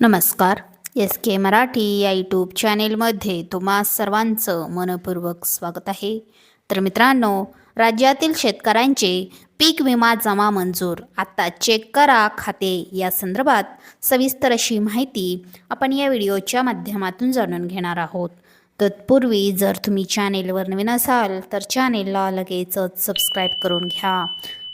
नमस्कार. एस के मराठी या यूट्यूब चॅनेलमध्ये तुम्हा सर्वांचं मनपूर्वक स्वागत आहे. तर मित्रांनो राज्यातील शेतकऱ्यांचे पीक विमा जमा मंजूर आता चेक करा खाते या संदर्भात सविस्तर अशी माहिती आपण या व्हिडिओच्या माध्यमातून जाणून घेणार आहोत. तत्पूर्वी जर तुम्ही चॅनेलवर नवीन असाल तर चॅनेलला लगेचच सबस्क्राईब करून घ्या.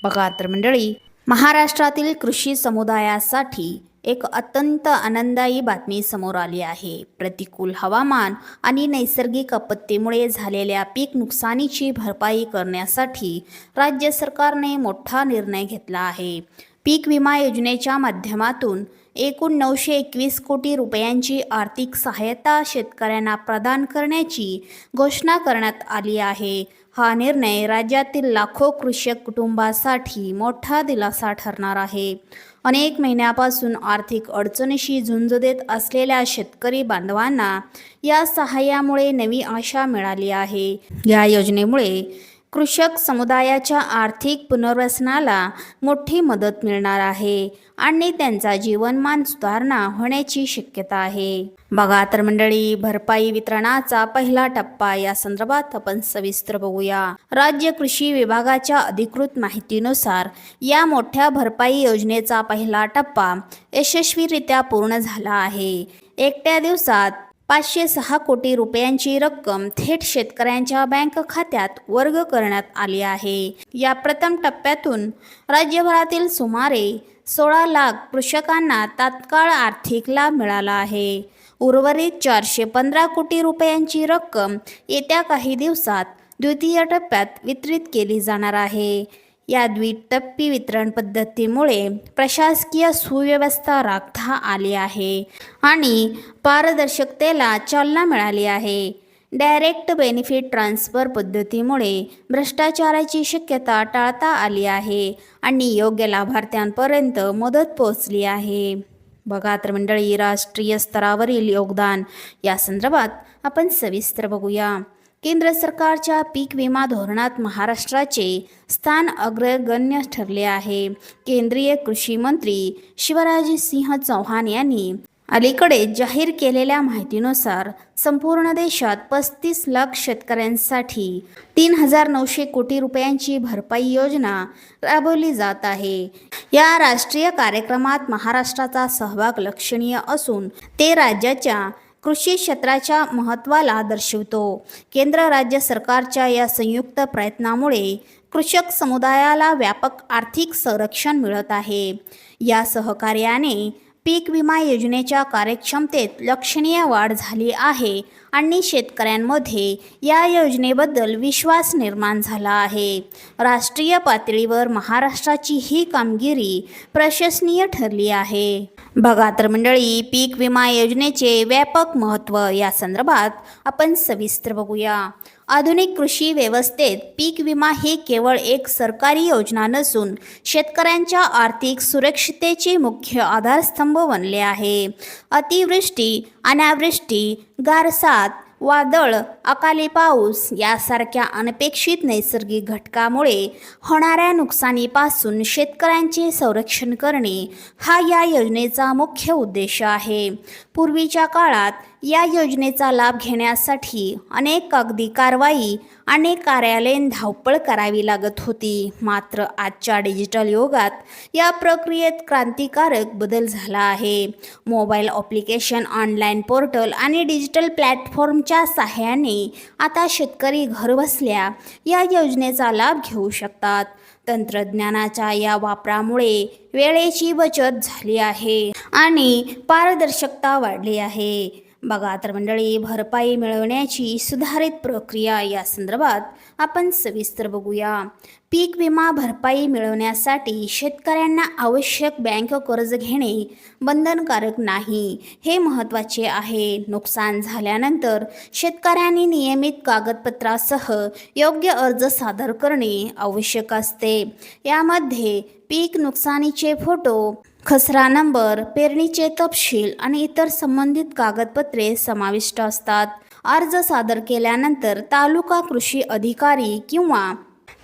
बघा तर मंडळी महाराष्ट्रातील कृषी समुदायासाठी एक अत्यंत आनंददायी बातमी समोर आली आहे. प्रतिकूल हवामान आणि नैसर्गिक आपत्तीमुळे झालेल्या पीक नुकसानीची भरपाई करण्यासाठी राज्य सरकारने मोठा निर्णय घेतला आहे. पीक विमा योजनेच्या माध्यमातून एकूण नऊशे एकवीस कोटी रुपयांची आर्थिक सहायता शेतकऱ्यांना प्रदान करण्याची घोषणा करण्यात आली आहे. हा निर्णय राज्यातील लाखो कृषक कुटुंबासाठी मोठा दिलासा ठरणार आहे. अनेक महिन्यापासून आर्थिक अडचणीशी झुंज देत असलेल्या शेतकरी बांधवांना या सहाय्यामुळे नवी आशा मिळाली आहे. या योजनेमुळे कृषक समुदायाच्या आर्थिक पुनर्वसनाला मोठी मदत मिळणार आहे आणि त्यांचा जीवनमान सुधारणा होण्याची शक्यता आहे. बघा तर मंडळी भरपाई वितरणाचा पहिला टप्पा या संदर्भात आपण सविस्तर बघूया. राज्य कृषी विभागाच्या अधिकृत माहितीनुसार या मोठ्या भरपाई योजनेचा पहिला टप्पा यशस्वीरित्या पूर्ण झाला आहे. एकट्या दिवसात पाचशे सहा कोटी रुपयांची रक्कम थेट शेतकऱ्यांच्या बँक खात्यात वर्ग करण्यात आली आहे. या प्रथम टप्प्यातून राज्यभरातील सुमारे सोळा लाख कृषकांना तात्काळ आर्थिक लाभ मिळाला आहे. उर्वरित चारशे पंधरा कोटी रुपयांची रक्कम येत्या काही दिवसात द्वितीय टप्प्यात वितरित केली जाणार आहे. या द्विटप्पी वितरण पद्धतीमुळे प्रशासकीय सुव्यवस्था राखता आली आहे आणि पारदर्शकतेला चालना मिळाली आहे. डायरेक्ट बेनिफिट ट्रान्सफर पद्धतीमुळे भ्रष्टाचाराची शक्यता टाळता आली आहे आणि योग्य लाभार्थ्यांपर्यंत मदत पोहोचली आहे. बघा तर मंडळी राष्ट्रीय स्तरावरील योगदान. या संदर्भात आपण सविस्तर बघूया. केंद्र सरकारच्या पीक विमा धोरणात महाराष्ट्राचे स्थान अग्रगण्य ठरले आहे. केंद्रीय कृषी मंत्री शिवराजसिंह चौहान यांनी अलीकडे जाहीर केलेल्या माहितीनुसार संपूर्ण देशात पस्तीस लाख शेतकऱ्यांसाठी तीन हजार नऊशे कोटी रुपयांची भरपाई योजना राबवली जात आहे. या राष्ट्रीय कार्यक्रमात महाराष्ट्राचा सहभाग लक्षणीय असून ते राज्याच्या कृषी क्षेत्राच्या महत्त्वाला दर्शवतो. केंद्र राज्य सरकारच्या या संयुक्त प्रयत्नामुळे कृषक समुदायाला व्यापक आर्थिक संरक्षण मिळत आहे. या सहकार्याने पीक विमा योजनेच्या कार्यक्षमतेत लक्षणीय वाढ झाली आहे आणि शेतकऱ्यांमध्ये या योजनेबद्दल विश्वास निर्माण झाला आहे. राष्ट्रीय पातळीवर महाराष्ट्राची ही कामगिरी प्रशंसनीय ठरली आहे. बघा तर मंडळी पीक विमा योजनेचे व्यापक महत्त्व या संदर्भात आपण सविस्तर बघूया. आधुनिक कृषी व्यवस्थेत पीक विमा ही केवळ एक सरकारी योजना नसून शेतकऱ्यांच्या आर्थिक सुरक्षितेचे मुख्य आधारस्तंभ बनले आहे. अतिवृष्टी अनावृष्टी गारसात वादळ अकाली पाऊस यासारख्या अनपेक्षित नैसर्गिक घटकामुळे होणाऱ्या नुकसानीपासून शेतकऱ्यांचे संरक्षण करणे हा या योजनेचा मुख्य उद्देश आहे. पूर्वीच्या काळात या योजनेचा लाभ घेण्यासाठी अनेक कागदी कारवाई अनेक कार्यालयीन धावपळ करावी लागत होती. मात्र आजच्या डिजिटल युगात या प्रक्रियेत क्रांतिकारक बदल झाला आहे. मोबाईल ऑप्लिकेशन ऑनलाईन पोर्टल आणि डिजिटल प्लॅटफॉर्मच्या सहाय्याने आता शेतकरी घरबसल्या या योजनेचा लाभ घेऊ शकतात. तंत्रज्ञानाच्या या वापरामुळे वेळेची बचत झाली आहे आणि पारदर्शकता वाढली आहे. बघा तर मंडळी भरपाई मिळवण्याची सुधारित प्रक्रिया या संदर्भात आपण सविस्तर बघूया. पीक विमा भरपाई मिळवण्यासाठी शेतकऱ्यांना आवश्यक बँक कर्ज घेणे बंधनकारक नाही. हे महत्त्वाचे आहे. नुकसान झाल्यानंतर शेतकऱ्यांनी नियमित कागदपत्रासह योग्य अर्ज सादर करणे आवश्यक असते. यामध्ये पीक नुकसानीचे फोटो खसरा नंबर पेरणीचे तपशील आणि इतर संबंधित कागदपत्रे समाविष्ट असतात. अर्ज सादर केल्यानंतर तालुका कृषी अधिकारी किंवा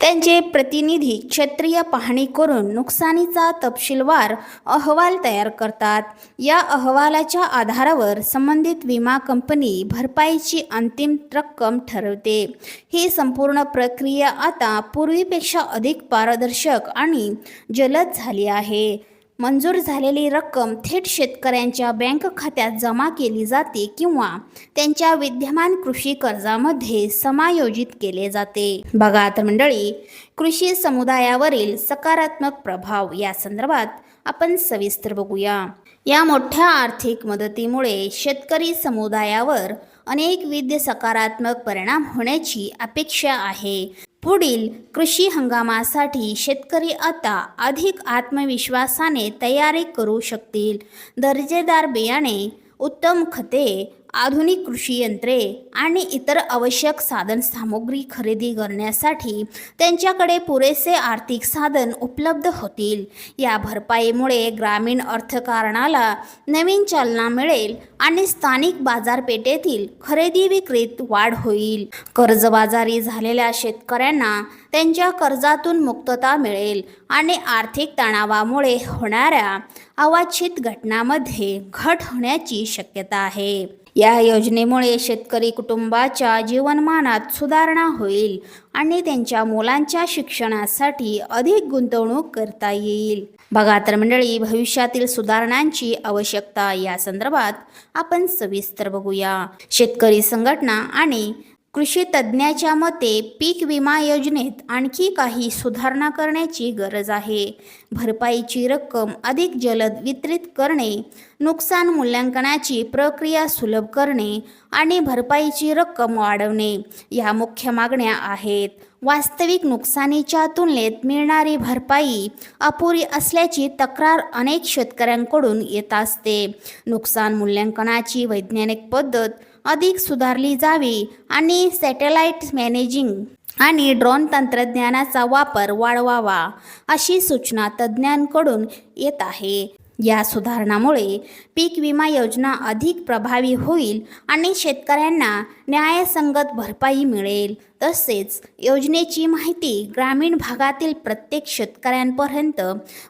त्यांचे प्रतिनिधी क्षेत्रीय पाहणी करून नुकसानीचा तपशीलवार अहवाल तयार करतात. या अहवालाच्या आधारावर संबंधित विमा कंपनी भरपाईची अंतिम रक्कम ठरवते. ही संपूर्ण प्रक्रिया आता पूर्वीपेक्षा अधिक पारदर्शक आणि जलद झाली आहे. मंजूर झालेली रक्कम थेट शेतकऱ्यांच्या बँक खात्यात जमा केली जाते किंवा त्यांच्या विद्यमान कृषी कर्जामध्ये समायोजित केले जाते. बघा तर मंडळी कृषी समुदायावरील सकारात्मक प्रभाव या संदर्भात आपण सविस्तर बघूया. या मोठ्या आर्थिक मदतीमुळे शेतकरी समुदायावर अनेकविध सकारात्मक परिणाम होण्याची अपेक्षा आहे. पुढील कृषी हंगामासाठी शेतकरी आता अधिक आत्मविश्वासाने तयारी करू शकतील. दर्जेदार बियाणे उत्तम खते आधुनिक कृषी यंत्रे आणि इतर आवश्यक साधन सामुग्री खरेदी करण्यासाठी त्यांच्याकडे पुरेसे आर्थिक साधन उपलब्ध होतील. या भरपाईमुळे ग्रामीण अर्थकारणाला नवीन चालना मिळेल आणि स्थानिक बाजारपेठेतील खरेदी विक्रीत वाढ होईल. कर्जबाजारी झालेल्या शेतकऱ्यांना त्यांच्या कर्जातून मुक्तता मिळेल आणि आर्थिक तणावामुळे होणाऱ्या अवांछित घटनांमध्ये घट होण्याची शक्यता आहे. या योजनेमुळे शेतकरी कुटुंबाच्या जीवनमानात सुधारणा होईल आणि त्यांच्या मुलांच्या शिक्षणासाठी अधिक गुंतवणूक करता येईल. बघा तर मंडळी भविष्यातील सुधारणांची आवश्यकता या संदर्भात आपण सविस्तर बघूया. शेतकरी संघटना आणि कृषी तज्ज्ञाच्या मते पीक विमा योजनेत आणखी काही सुधारणा करण्याची गरज आहे. भरपाईची रक्कम अधिक जलद वितरित करणे नुकसान मूल्यांकनाची प्रक्रिया सुलभ करणे आणि भरपाईची रक्कम वाढवणे या मुख्य मागण्या आहेत. वास्तविक नुकसानीच्या तुलनेत मिळणारी भरपाई अपुरी असल्याची तक्रार अनेक शेतकऱ्यांकडून येत असते. नुकसान मूल्यांकनाची वैज्ञानिक पद्धत अधिक सुधारली जावी आणि सॅटेलाईट मॅनेजिंग आणि ड्रोन तंत्रज्ञानाचा वापर वाढवावा अशी सूचना तज्ज्ञांकडून येत आहे. या सुधारणामुळे पीक विमा योजना अधिक प्रभावी होईल आणि शेतकऱ्यांना न्यायसंगत भरपाई मिळेल. तसेच योजनेची माहिती ग्रामीण भागातील प्रत्येक शेतकऱ्यांपर्यंत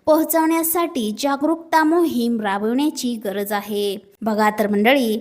पोहोचवण्यासाठी जागरूकता मोहीम राबवण्याची गरज आहे. बघा तर मंडळी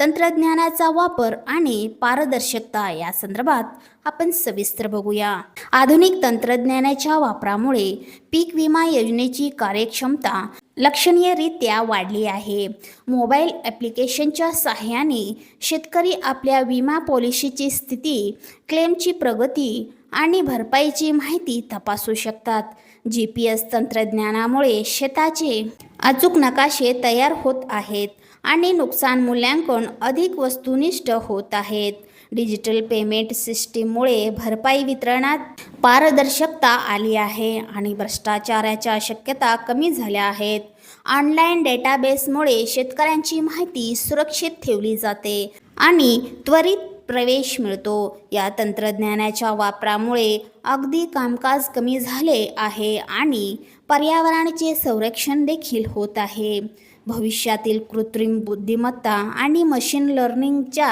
तंत्रज्ञानाचा वापर आणि पारदर्शकता या संदर्भात आपण सविस्तर बघूया. आधुनिक तंत्रज्ञानाच्या वापरामुळे पीक विमा योजनेची कार्यक्षमता लक्षणीयरित्या वाढली आहे. मोबाईल ॲप्लिकेशनच्या सहाय्याने शेतकरी आपल्या विमा पॉलिसीची स्थिती क्लेमची प्रगती आणि भरपाईची माहिती तपासू शकतात. जी पी एस तंत्रज्ञानामुळे शेताचे अचूक नकाशे तयार होत आहेत. आणि नुकसान मूल्यांकन अधिक वस्तुनिष्ठ होत आहेत. डिजिटल पेमेंट सिस्टीममुळे भरपाई वितरणात पारदर्शकता आली आहे आणि भ्रष्टाचाराच्या शक्यता कमी झाल्या आहेत. ऑनलाईन डेटाबेसमुळे शेतकऱ्यांची माहिती सुरक्षित ठेवली जाते आणि त्वरित प्रवेश मिळतो. या तंत्रज्ञानाच्या वापरामुळे अगदी कामकाज कमी झाले आहे आणि पर्यावरणाचे संरक्षण देखील होत आहे. भविष्यातील कृत्रिम बुद्धिमत्ता आणि मशीन लर्निंगच्या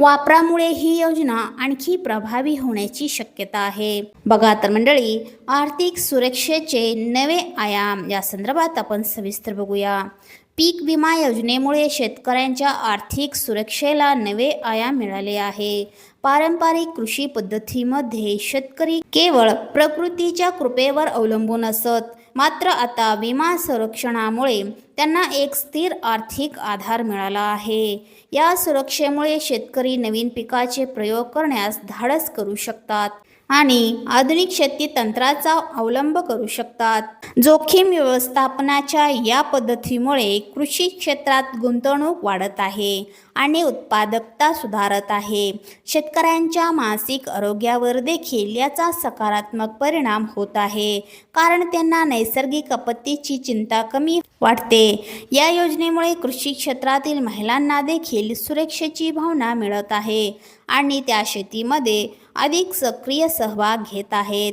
वापरामुळे ही योजना आणखी प्रभावी होण्याची शक्यता आहे. बघा तर मंडळी आर्थिक सुरक्षेचे नवे आयाम या संदर्भात आपण सविस्तर बघूया. पीक विमा योजनेमुळे शेतकऱ्यांच्या आर्थिक सुरक्षेला नवे आयाम मिळाले आहे. पारंपरिक कृषी पद्धतीमध्ये शेतकरी केवळ प्रकृतीच्या कृपेवर अवलंबून असत मात्र आता विमा संरक्षणामुळे त्यांना एक स्थिर आर्थिक आधार मिळाला आहे. या सुरक्षेमुळे शेतकरी नवीन पिकाचे प्रयोग करण्यास धाडस करू शकतात आणि आधुनिक शेती तंत्राचा अवलंब करू शकतात. जोखीम व्यवस्थापनाच्या या पद्धतीमुळे कृषी क्षेत्रात गुंतवणूक वाढत आहे. आणि उत्पादकता सुधारत आहे. शेतकऱ्यांच्या मानसिक आरोग्यावर देखील याचा सकारात्मक परिणाम होत आहे. कारण त्यांना नैसर्गिक आपत्तीची चिंता कमी वाटते. या योजनेमुळे कृषी क्षेत्रातील महिलांना देखील सुरक्षेची भावना मिळत आहे आणि त्या शेतीमध्ये अधिक सक्रिय सहभाग घेत आहेत.